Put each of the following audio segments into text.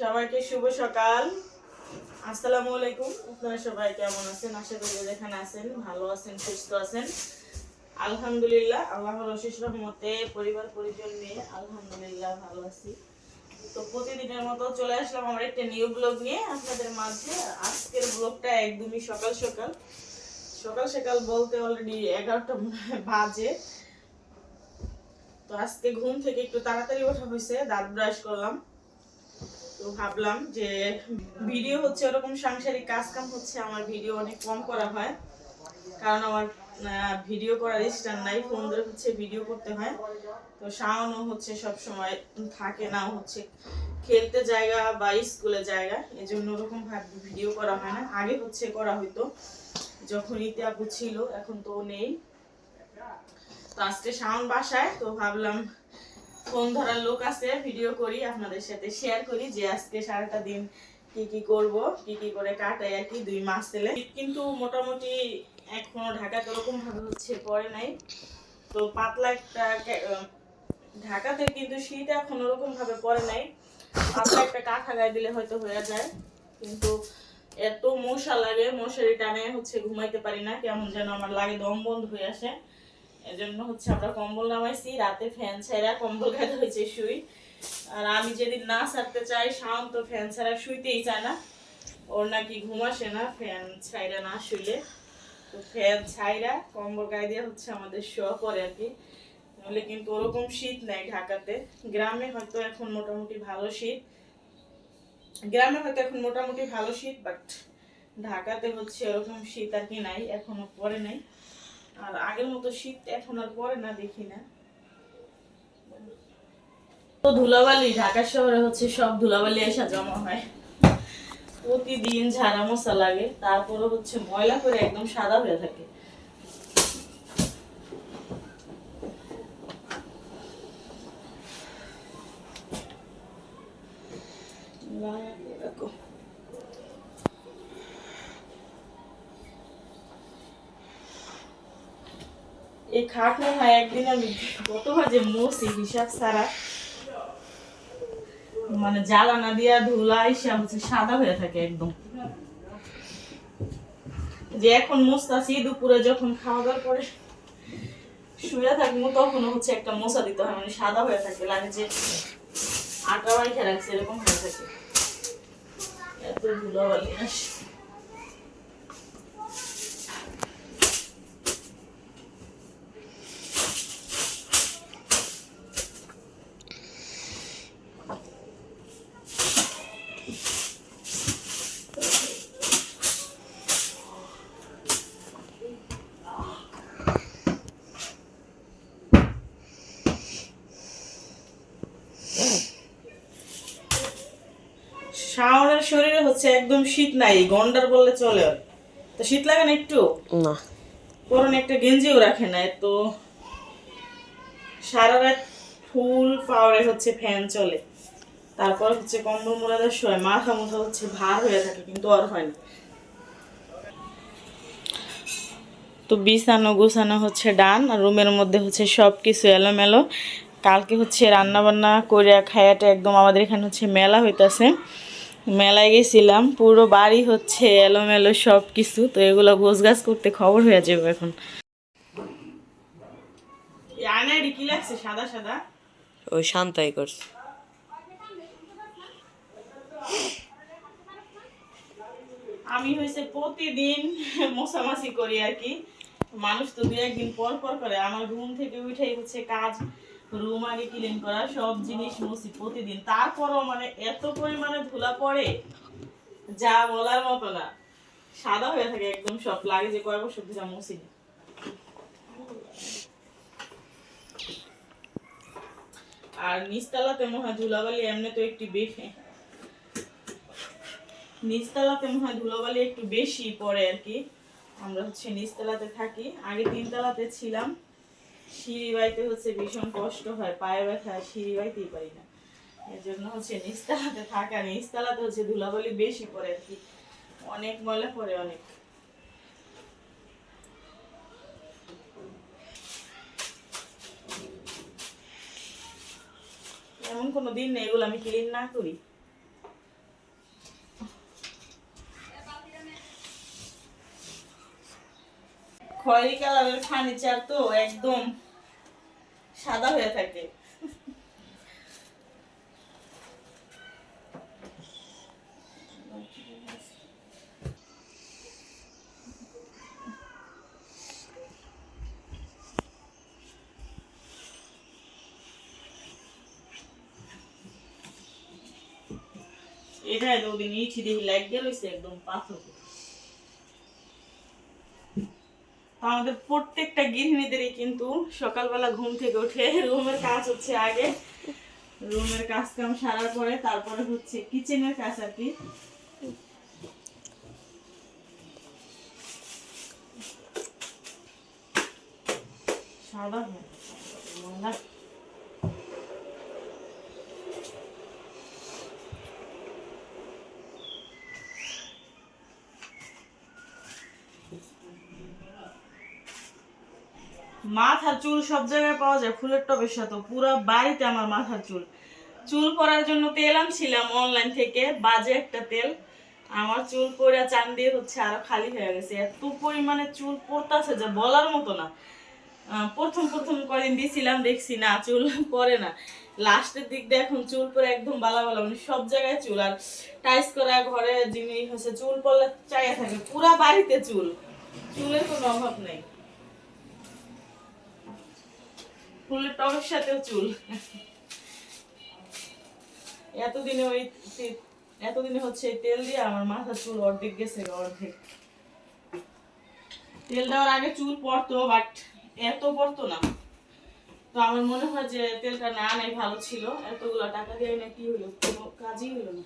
সবাইকে শুভ সকাল। আসসালামু আলাইকুম। আপনারা সবাই কেমন আছেন? আশা করি যেখানে আছেন, ভালো আছেন, সুস্থ আছেন। আলহামদুলিল্লাহ, আল্লাহর অশেষ রহমতে পরিবার, পরিজন নিয়ে আলহামদুলিল্লাহ ভালো আছি। তো প্রতিদিনের মতো চলে আসলাম আমার একটা নিউ ব্লগ নিয়ে আপনাদের মাঝে। আজকের ব্লগটা একদমই সকাল সকাল। সকাল সকাল বলতে অলরেডি এগারোটা বাজে। তো আজকে ঘুম থেকে একটু তাড়াতাড়ি ওঠা হয়েছে, দাঁত ব্রাশ করলাম। তো ভাবলাম যে ভিডিও হচ্ছে ওরকম সাংসারিক কাজ কাম হচ্ছে, আমার ভিডিও অনেক কম করা হয়। কারণ আমার ভিডিও করার স্ট্যান্ড নাই, ফোন ধরে হচ্ছে ভিডিও করতে হয়। তো শাওনও হচ্ছে সব সময় থাকে না, হচ্ছে খেলতে জায়গা বা স্কুলে জায়গা এই জন্য ওরকম ভাবে ভিডিও করা হয় না। আগে হচ্ছে করা হইতো, যখন ইতে আপু ছিল, এখন তো নেই। তো আজকে শাওন বাসায়, তো ভাবলাম ফোন ধরার লোক আছে, ভিডিও করি, আপনাদের সাথে শেয়ার করি যে আজকে সারাটা দিন কি কি করব, কি কি করে কাটাই আর কি, দুই মাস ছেলে কিন্তু মোটামুটি এখনও ঢাকাতে ওরকম ভাবে হচ্ছে পড়ে নাই। তো পাতলা একটা ঢাকাতে কিন্তু শীত এখন ওরকম ভাবে পড়ে নাই। পাতলা একটা কাঁথা গায়ে দিলে হয়তো হয়ে যায়। কিন্তু এত মশা লাগে, মশারি টানে হচ্ছে ঘুমাইতে পারি না, কেমন যেন আমার লাগে দম বন্ধ হয়ে আসে। এজন্য হচ্ছে আমরা কম্বল নামাইছি, রাতে ফ্যান ছাড়া কম্বল গায়ে হয়েছে শুই। আর আমি যেদিন না ছাড়তে চাই শান্ত ফ্যান ছাড়া শুইতেই চায় না। ওর নাকি ঘুম আসে না, ফ্যান ছাইরা না শুইলে। তো ফ্যান ছাইরা কম্বল গায়ে দিয়ে হচ্ছে আমাদের শোয়া পরে আর কি। নাহলে কিন্তু ওরকম শীত নাই ঢাকাতে। গ্রামে হয়তো এখন মোটামুটি ভালো শীত। গ্রামে হয়তো এখন মোটামুটি ভালো শীত বাট ঢাকাতে হচ্ছে ওরকম শীত আর কি নাই, এখনও পরে নাই। আর আগের মতো শীত এখন আর পরে না, দেখি না। তো ধুলাবালি, ঢাকা শহরে হচ্ছে সব ধুলাবালি এসে জমা হয়। প্রতিদিন ঝাড়া মশা লাগে, তারপরে হচ্ছে ময়লা করে একদম সাদা হয়ে থাকে রাখো। এই খাট মনে হয় একদিন আমি কতবার যে মুছি হিসাব ছাড়া। মানে জ্বালানা দিয়া ধুলা হিসাব হচ্ছে সাদা হয়ে থাকে একদম। যে এখন মুছতাছি দুপুরে যখন খাওয়া দাওয়ার পরে শুয়ে থাকব তখন হচ্ছে একটা মশা দিতে হয় মানে সাদা হয়ে থাকে, লাগে যে আটা মাইখে রাখছে, এরকম হয়ে থাকে। এত ধুলাবালি আসে। শাওনের শরীরে হচ্ছে একদম শীত নাই গন্ডার বললে চলে। তো শীত লাগে না একটু? না। পরনে একটা গেঞ্জিও রাখে না তো সারা রাত ফুল পাওয়ারে হচ্ছে ফ্যান চলে। তারপর হচ্ছে কম্বল মোড়াদের শোয় মাথা মুথা হচ্ছে ভার হয়ে থাকে কিন্তু আর হয় না। তো বিছানো গুছানো হচ্ছে ডান আর রুমের মধ্যে হচ্ছে সব কিছু এলোমেলো। কালকে হচ্ছে রান্না বান্না করে খায়াটা একদম আমাদের এখানে হচ্ছে মেলা হইতাছে। মেলায় গেছিলাম পুরো বাড়ি হচ্ছে এলোমেলো সব কিছু তো এগুলো গোছগাছ করতে খবর হয়ে যাবে এখন। আয়নায় কি লাগছে? সাদা সাদা? ওই শান্তাই করছে। আমি হয়েছে প্রতিদিন মশামাছি করি আর কি। মানুষ তো দু একদিন পর পর করে আমার রুম থেকে উঠেই হচ্ছে কাজ রুম আগে ক্লিন করা, সব জিনিস মুছি প্রতিদিন। তারপরও মানে এত পরিমাণে ধুলা পড়ে, যা বলার মতো না। সাদা হয়ে থাকে একদম সব, লাগে যে কয় বছর ধরে মুছি। না। আর নিচতলাতে মনে হয় ধুলাবালি এমনি তো একটু বেশি। নিচতলাতে মনে হয় ধুলোবালি একটু বেশি পড়ে আর কি। আমরা হচ্ছে নিচতলাতে থাকি। আগে তিনতলাতে ছিলাম। সিঁড়ি বাইতে হচ্ছে ভীষণ কষ্ট হয়, পায়ে ব্যথা, সিঁড়ি বাইতেই পারি না। এর জন্য হচ্ছে নিস্তালাতে থাকা, নিস্তালাতে হচ্ছে ধুলাবলি বেশি পরে আর কি। অনেক ময়লা পরে অনেক। এমন কোনো দিন নেই, এগুলো আমি ক্লিন না করি। খয়েরি কালারের ফার্নিচার তো একদম সাদা হয়ে থাকে। এটা ওদিন ইটি দিয়ে লাগিয়ে রয়েছে একদম পাথর। আমাদের প্রত্যেকটা গৃহিণীদেরই কিন্তু সকালবেলা ঘুম থেকে উঠে রুমের কাজ হচ্ছে আগে। রুমের কাজ কাম সারার পরে তারপরে হচ্ছে কিচেনের কাজ আর কি। সাদা মাথার চুল সব জায়গায় পাওয়া যায়, ফুলের টবের সাথে পুরো বাড়িতে আমার মাথার চুল। চুল পরার জন্য তেল আনছিলাম অনলাইন থেকে, বাজে একটা তেল। আমার চুল পরে চান দিয়ে হচ্ছে আরও খালি হয়ে গেছে। এত পরিমাণে চুল পড়তাছে যে বলার মতো না। প্রথম প্রথম কদিন দিছিলাম, দেখছি না, চুল পরে না। লাস্টের দিক দিয়ে এখন চুল পরে একদম বালা বালা মানে সব জায়গায় চুল। আর টাইস করা, ঘরে জিনিস হচ্ছে চুল পরলে চাইয়া থাকে, পুরা বাড়িতে চুল। চুলের কোনো অভাব নেই। ফুলের টবের সাথেও চুল। এতদিনে ওই এতদিনে হচ্ছে তেল দিয়ে আমার মাথার চুল অর্ধেক গেছে অর্ধেক। তেল দেওয়ার আগে চুল পড়তো বাট এত পড়তো না। তো আমার মনে হয় যে তেলটা না নেই ভালো ছিল। এতগুলো টাকা দিয়ে না কি হলো কোনো কাজই হলো না।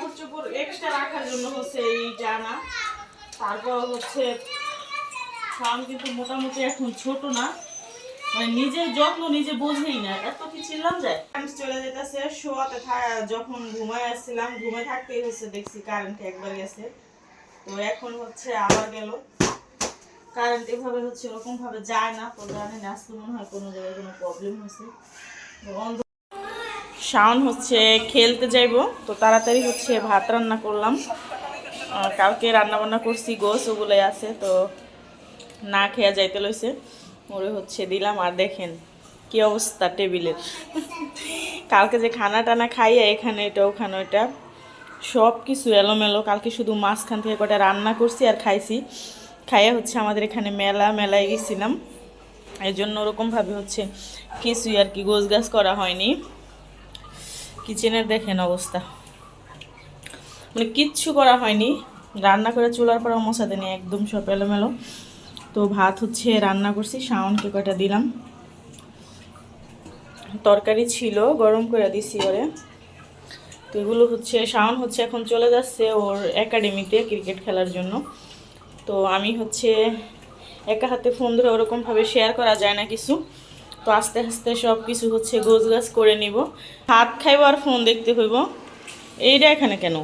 কাপড় এক্সট্রা রাখার জন্য হচ্ছে এই জানা তারপর হচ্ছে, শাওন কিন্তু মোটামুটি এখন ছোট না। মানে নিজের যত্ন নিজে বোঝেই না। এত কি ছিলাম যায়? চলে যেতেছে, শোয়াতে যখন ঘুমায় আসছিলাম, ঘুমে থাকতেই হচ্ছে দেখছি কারেন্ট একবার গেছে। তো এখন হচ্ছে আবার গেল। কারেন্ট এভাবে হচ্ছে ওরকম ভাবে যায় না। তো জানি না, আজকে মনে হয় কোনো জায়গায় কোনো প্রবলেম হয়েছে। অন্ধ শাওন হচ্ছে খেলতে যাইবো। তো তাড়াতাড়ি হচ্ছে ভাত রান্না করলাম। কালকে রান্না বান্না করছি, গোস ওগুলোই আছে, তো না খেয়া যাইতে লইছে। ওরে হচ্ছে দিলাম, আর দেখেন কি অবস্থা টেবিলের। কালকে যে খানা টানা খাইয়া এখানে এটা, ওখানে ওটা সব কিছু এলোমেলো, কালকে শুধু মাঝখান থেকে কটা রান্না করছি আর খাইছি। খাইয়া হচ্ছে আমাদের এখানে মেলা, মেলায় গেছিলাম। এই জন্য ওরকমভাবে হচ্ছে কিছুই আর কি গোছ গাছ করা হয়নি। কিচেনের দেখেন অবস্থা। মানে কিচ্ছু করা হয়নি। রান্না করে চুলার পর মশাতে নিয়ে একদম সব এলোমেলো। তো ভাত হচ্ছে রান্না করছি, শাওনকে কয়টা দিলাম। তরকারি ছিল, গরম করে দিছি ওরে। তো এগুলো হচ্ছে, শাওন হচ্ছে এখন চলে যাচ্ছে ওর একাডেমিতে ক্রিকেট খেলার জন্য। তো আমি হচ্ছে একা হাতে ফোন ধরে ওরকমভাবে শেয়ার করা যায় না কিছু। তো আস্তে আস্তে সব কিছু হচ্ছে গোছ গাছ করে নিব। হাত খাইব আর ফোন দেখতে হইব। এইটা এখানে কেন?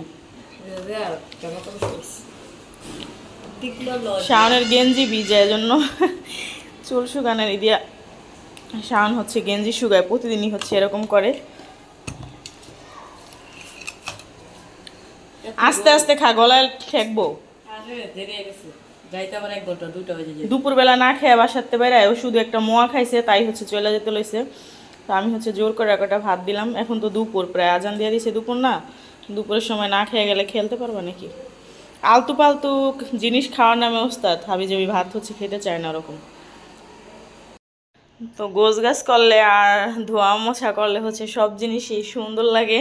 শাওনের গেঞ্জি ভিজে জন্য চুল শুকানোর দিয়া শাওন হচ্ছে গেঞ্জি শুকায়, প্রতিদিনই হচ্ছে এরকম করে। আস্তে আস্তে খা, গলায় ঠেকবো। দুপুরবেলা না খেয়ে বাসাতে বেড়ায় ও শুধু একটা মোয়া খাইছে, তাই হচ্ছে চলে যেতে লইছে। তো আমি হচ্ছে জোর করে একটা ভাত দিলাম। এখন তো দুপুর, প্রায় আজান দিয়ে দিছে দুপুর না। দুপুরের সময় না খেয়ে গেলে খেলতে পারবে নাকি? আলতু পালতু জিনিস খাওয়ার নামে ওস্তাদ, হাবি যাবি ভাত হচ্ছে খেতে চায় না ওরকম। তো গোছ গাছ করলে আর ধোয়া মোছা করলে হচ্ছে সব জিনিসই সুন্দর লাগে।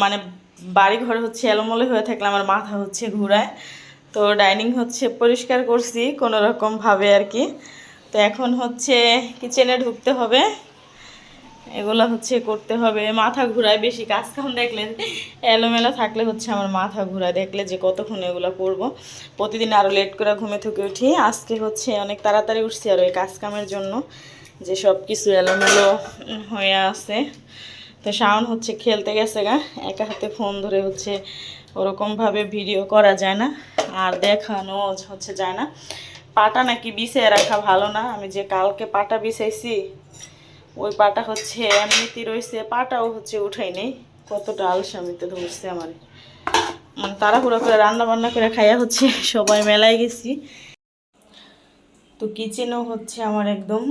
মানে বাড়ি ঘরে হচ্ছে এলোমলে হয়ে থাকলে আমার মাথা হচ্ছে ঘুরায়। তো ডাইনিং হচ্ছে পরিষ্কার করছি কোনো রকম ভাবে আর কি। তো এখন হচ্ছে কিচেনে ঢুকতে হবে। এগুলো হচ্ছে করতে হবে। মাথা ঘুরায় বেশি কাজ কাম দেখলে, এলোমেলো থাকলে হচ্ছে আমার মাথা ঘুরায় দেখলে যে কতক্ষণ এগুলো করব। প্রতিদিন আরও লেট করে ঘুমে থেকে উঠি। আজকে হচ্ছে অনেক তাড়াতাড়ি উঠছি আর ওই কাজ কামের জন্য। যে সব কিছু এলোমেলো হয়ে আছে। তো শাওন হচ্ছে খেলতে গেছে গা, একা হাতে ফোন ধরে হচ্ছে ওরকমভাবে ভিডিও করা যায় না, আর দেখানো হচ্ছে যায় না। পাটা নাকি বিছিয়ে রাখা ভালো না, আমি যে কালকে পাটা বিছাইছি, ওই পাটা হচ্ছে এমনিতে রয়েছে পাটাও হচ্ছে উঠাই নেই। কতটা আলসামিতে ধরছে আমার। মানে তাড়াহুড়ো করে রান্না বান্না করে খাইয়া হচ্ছে সবাই মেলায় গেছি। তো কিচেনও হচ্ছে আমার একদম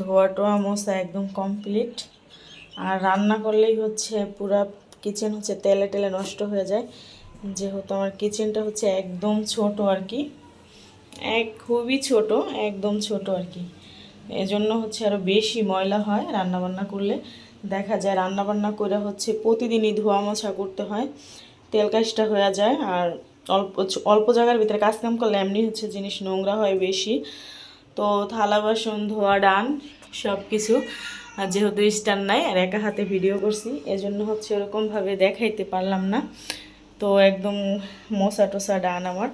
ধোয়া টোয়া মশা একদম কমপ্লিট আর রান্না করলেই হচ্ছে পুরা কিচেন হচ্ছে তেলে টেলে নষ্ট হয়ে যায়। যেহেতু আমার কিচেনটা হচ্ছে একদম ছোট আর কি। এক খুবই ছোট, একদম ছোট আর কি। এজন্য হচ্ছে আরও বেশি ময়লা হয় রান্না বান্না করলে। দেখা যায় রান্নাবান্না করে হচ্ছে প্রতিদিনই ধোয়া মোছা করতে হয়। তেল কাজটা হয়ে যায় আর অল্প অল্প জায়গার ভিতরে কাজ কাম করলে এমনি হচ্ছে জিনিস নোংরা হয় বেশি। তো থালা, বাসন, ধোয়া, ডান সব কিছু আর যেহেতু স্টার নাই আর একা হাতে ভিডিও করছি, এজন্য হচ্ছে ওরকমভাবে দেখাইতে পারলাম না। তো একদম মশা টোসা ডান আমার।